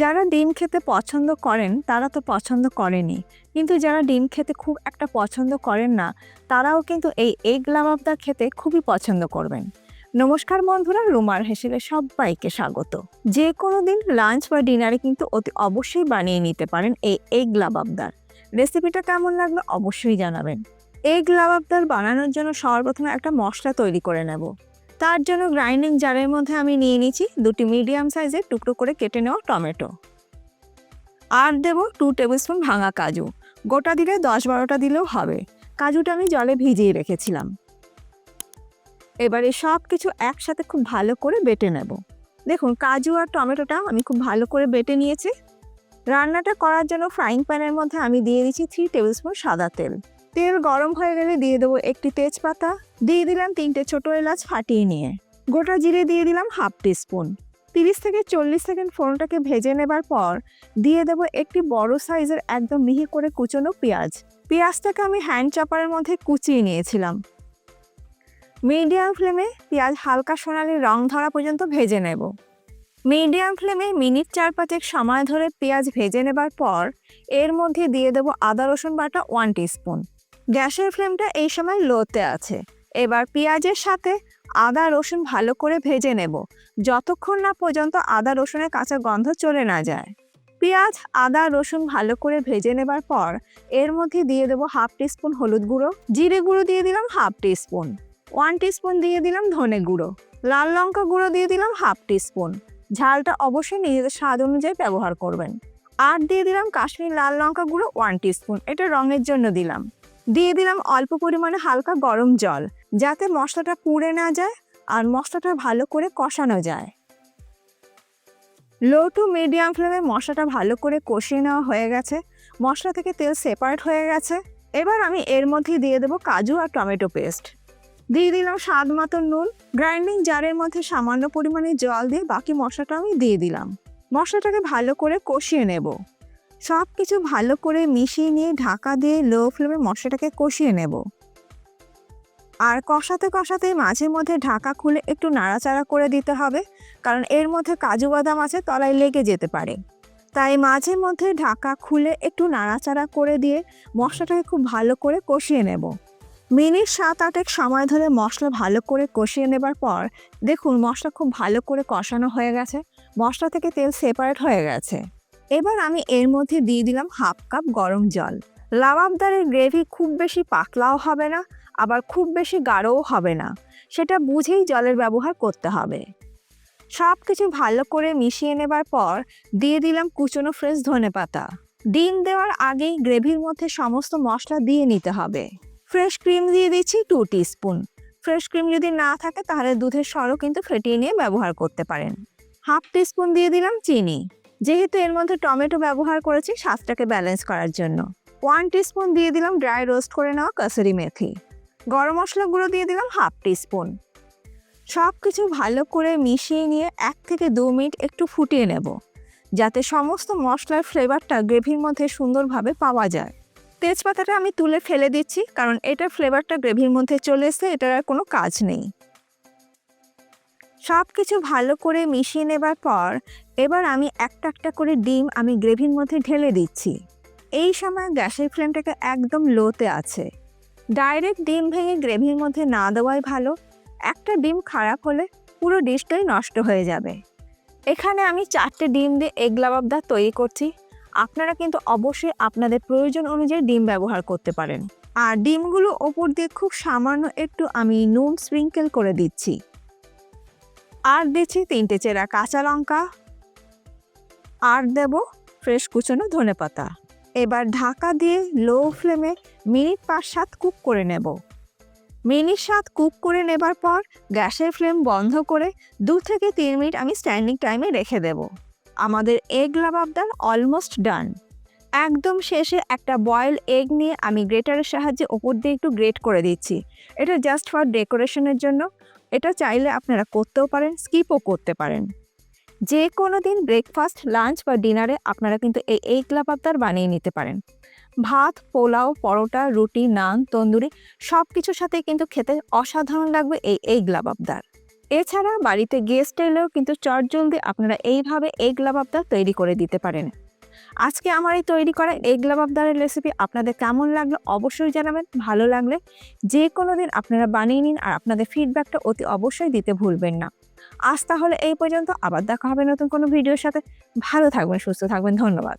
যারা ডিম খেতে পছন্দ করেন, তারা তো পছন্দ করেনি। কিন্তু যারা ডিম খেতে খুব একটা পছন্দ করেন না, তারাও কিন্তু এই এগ লাবাবদা খেতে খুবই পছন্দ করবেন। নমস্কার বন্ধুরা, রুমার হেসেলে সবাইকে স্বাগত। যে কোনো দিন লাঞ্চ বা ডিনারে কিন্তু অতি অবশ্যই বানিয়ে নিতে পারেন এই এগ লাবাবদার রেসিপিটা কেমন লাগল অবশ্যই জানাবেন। এগ লাবাবদার বানানোর জন্য সর্বপ্রথমে একটা মশলা তৈরি করে নেব। তার জন্য গ্রাইন্ডিং জারের মধ্যে আমি নিয়ে নিচ্ছি দুটি মিডিয়াম সাইজের টুকরো করে কেটে নেওয়া টমেটো। আর দেব টু টেবিল স্পুন ভাঙা কাজু। গোটা দিলে দশ বারোটা দিলেও হবে। কাজুটা আমি জলে ভিজিয়ে রেখেছিলাম। এবারে সব কিছু একসাথে খুব ভালো করে বেটে নেব। দেখুন, কাজু আর টমেটোটা আমি খুব ভালো করে বেটে নিয়েছি। রান্নাটা করার জন্য ফ্রাইং প্যানের মধ্যে আমি দিয়ে দিচ্ছি থ্রি টেবিল স্পুন সাদা তেল। তেল গরম হয়ে গেলে দিয়ে দেবো একটি তেজপাতা। দিয়ে দিলাম তিনটে ছোট এলাচ ফাটিয়ে নিয়ে। গোটা জিরে দিয়ে দিলাম হাফ টিস্পুন। তিরিশ থেকে চল্লিশ সেকেন্ড ফোড়নটাকে ভেজে নেবার পর দিয়ে দেব একটি বড় সাইজের একদম মিহি করে কুচনো পেঁয়াজ। পেঁয়াজটাকে আমি হ্যান্ড চাপারের মধ্যে কুচিয়ে নিয়েছিলাম। মিডিয়াম ফ্লেমে পেঁয়াজ হালকা সোনালি রং ধরা পর্যন্ত ভেজে নেব। মিডিয়াম ফ্লেমে মিনিট চার পাঁচেক সময় ধরে পেঁয়াজ ভেজে নেবার পর এর মধ্যে দিয়ে দেব আদা রসুন বাটা ওয়ান টিস্পুন। গ্যাসের ফ্লেমটা এই সময় লোতে আছে। এবার পেঁয়াজের সাথে আদা, রসুন ভালো করে ভেজে নেব। যতক্ষণ না পর্যন্ত আদা, রসুনের কাঁচা গন্ধ চলে না যায়। পেঁয়াজ, আদা, রসুন ভালো করে ভেজে নেবার পর এর মধ্যে দিয়ে দেবো হাফ টিস্পুন হলুদ গুঁড়ো, জিরে গুঁড়ো দিয়ে দিলাম হাফ টিস্পুন, ওয়ান টিস্পুন দিয়ে দিলাম ধনে গুঁড়ো, লাল লঙ্কা গুঁড়ো দিয়ে দিলাম হাফ টিস্পুন। ঝালটা অবশ্যই নিজেদের স্বাদ অনুযায়ী ব্যবহার করবেন। আর দিয়ে দিলাম কাশ্মীর লাল লঙ্কা গুঁড়ো ওয়ান টিস্পুন, এটা রঙের জন্য দিলাম। দিয়ে দিলাম অল্প পরিমাণে হালকা গরম জল, যাতে মশলাটা পুড়ে না যায় আর মশলাটা ভালো করে কষানো যায়। লো টু মিডিয়াম ফ্লেমে মশলাটা ভালো করে কষিয়ে নেওয়া হয়ে গেছে। মশলা থেকে তেল সেপারেট হয়ে গেছে। এবার আমি এর মধ্যে দিয়ে দেবো কাজু আর টমেটো পেস্ট দিয়ে দিলাম স্বাদ মতো নুন। গ্রাইন্ডিং জারের মধ্যে সামান্য পরিমাণে জল দিয়ে বাকি মশলাটা আমি দিয়ে দিলাম। মশলাটাকে ভালো করে কষিয়ে নেব। সব কিছু ভালো করে মিশিয়ে নিয়ে ঢাকা দিয়ে লো ফ্লেমে মশলাটাকে কষিয়ে নেব। আর কষাতে কষাতে মাঝে মধ্যে ঢাকা খুলে একটু নাড়াচাড়া করে দিতে হবে, কারণ এর মধ্যে কাজু বাদাম আছে, তলায় লেগে যেতে পারে। তাই মাঝে মধ্যে ঢাকা খুলে একটু নাড়াচাড়া করে দিয়ে মশলাটাকে খুব ভালো করে কষিয়ে নেব। মিনিট সাত আটেক সময় ধরে মশলা ভালো করে কষিয়ে নেবার পর, দেখুন মশলা খুব ভালো করে কষানো হয়ে গেছে, মশলা থেকে তেল সেপারেট হয়ে গেছে। এবার আমি এর মধ্যে দিয়ে দিলাম হাফ কাপ গরম জল। লাবাবদারের গ্রেভি খুব বেশি পাতলাও হবে না, আবার খুব বেশি গাঢ়ও হবে না। সেটা বুঝেই জলের ব্যবহার করতে হবে। সব কিছু ভালো করে মিশিয়ে নেবার পর দিয়ে দিলাম কুচনো ফ্রেশ ধনে পাতা। ডিম দেওয়ার আগেই গ্রেভির মধ্যে সমস্ত মশলা দিয়ে নিতে হবে। ফ্রেশ ক্রিম দিয়ে দিচ্ছি টু স্পুন ফ্রেশ ক্রিম যদি না থাকে তাহলে দুধের সরও কিন্তু ফেটিয়ে নিয়ে ব্যবহার করতে পারেন। হাফ স্পুন দিয়ে দিলাম চিনি। যেহেতু এর মধ্যে টমেটো ব্যবহার করেছি স্বাদটাকে ব্যালেন্স করার জন্য। ওয়ান স্পুন দিয়ে দিলাম ড্রাই রোস্ট করে নেওয়া কাসুরি মেথি। গরম মশলা গুঁড়ো দিয়ে দিলাম হাফ স্পুন সব কিছু ভালো করে মিশিয়ে নিয়ে এক থেকে দু মিনিট একটু ফুটিয়ে নেব, যাতে সমস্ত মশলার ফ্লেভারটা গ্রেভির মধ্যে সুন্দরভাবে পাওয়া যায়। তেজপাতাটা আমি তুলে ফেলে দিচ্ছি, কারণ এটার ফ্লেভারটা গ্রেভির মধ্যে চলে এসে এটার আর কোনো কাজ নেই। সব কিছু ভালো করে মিশিয়ে নেবার পর এবার আমি একটা একটা করে ডিম আমি গ্রেভির মধ্যে ঢেলে দিচ্ছি। এই সময় গ্যাসের ফ্লেমটাকে একদম লোতে আছে। ডাইরেক্ট ডিম ভেঙে গ্রেভির মধ্যে না দেওয়াই ভালো। একটা ডিম খারাপ হলে পুরো ডিশটাই নষ্ট হয়ে যাবে। এখানে আমি চারটে ডিম দিয়ে এগ লাবাবদা তৈরি করছি। আপনারা কিন্তু অবশ্যই আপনাদের প্রয়োজন অনুযায়ী ডিম ব্যবহার করতে পারেন। আর ডিমগুলো ওপর দিয়ে খুব সামান্য একটু আমি নুন স্প্রিঙ্কেল করে দিচ্ছি। আর দিচ্ছি তিনটে চেরা কাঁচা লঙ্কা। আর দেব ফ্রেশ কুচনো ধনে পাতা। এবার ঢাকা দিয়ে লো ফ্লেমে মিনিট পাঁচ সাত কুক করে নেব। মিনিট সাত কুক করে নেবার পর গ্যাসের ফ্লেম বন্ধ করে দু থেকে তিন মিনিট আমি স্ট্যান্ডিং টাইমে রেখে দেব। আমাদের এগ লাবাবদার অলমোস্ট ডান একদম শেষে একটা বয়েল এগ নিয়ে আমি গ্রেটারের সাহায্যে ওপর দিয়ে একটু গ্রেট করে দিচ্ছি। এটা জাস্ট ফর ডেকোরেশনের জন্য। এটা চাইলে আপনারা করতেও পারেন স্কিপও করতে পারেন। যে কোনো দিন ব্রেকফাস্ট লাঞ্চ বা ডিনারে আপনারা কিন্তু এই এগ লাবাবদার বানিয়ে নিতে পারেন। ভাত, পোলাও, পরোটা, রুটি, নান, তন্দুরি সব কিছুর সাথে কিন্তু খেতে অসাধারণ লাগবে এই এগ লাবাবদার এছাড়া বাড়িতে গেস্ট এলেও কিন্তু চটজলদি আপনারা এইভাবে এগ লাবাবদা তৈরি করে দিতে পারেন। আজকে আমার এই তৈরি করা এগ লাবাবদারের রেসিপি আপনাদের কেমন লাগল অবশ্যই জানাবেন, ভালো লাগলে যে কোনো দিন আপনারা বানিয়ে নিন আর আপনাদের ফিডব্যাকটা অতি অবশ্যই দিতে ভুলবেন না। আজ তাহলে এই পর্যন্ত, আবার দেখা হবে নতুন কোনো ভিডিওর সাথে। ভালো থাকবেন, সুস্থ থাকবেন, ধন্যবাদ।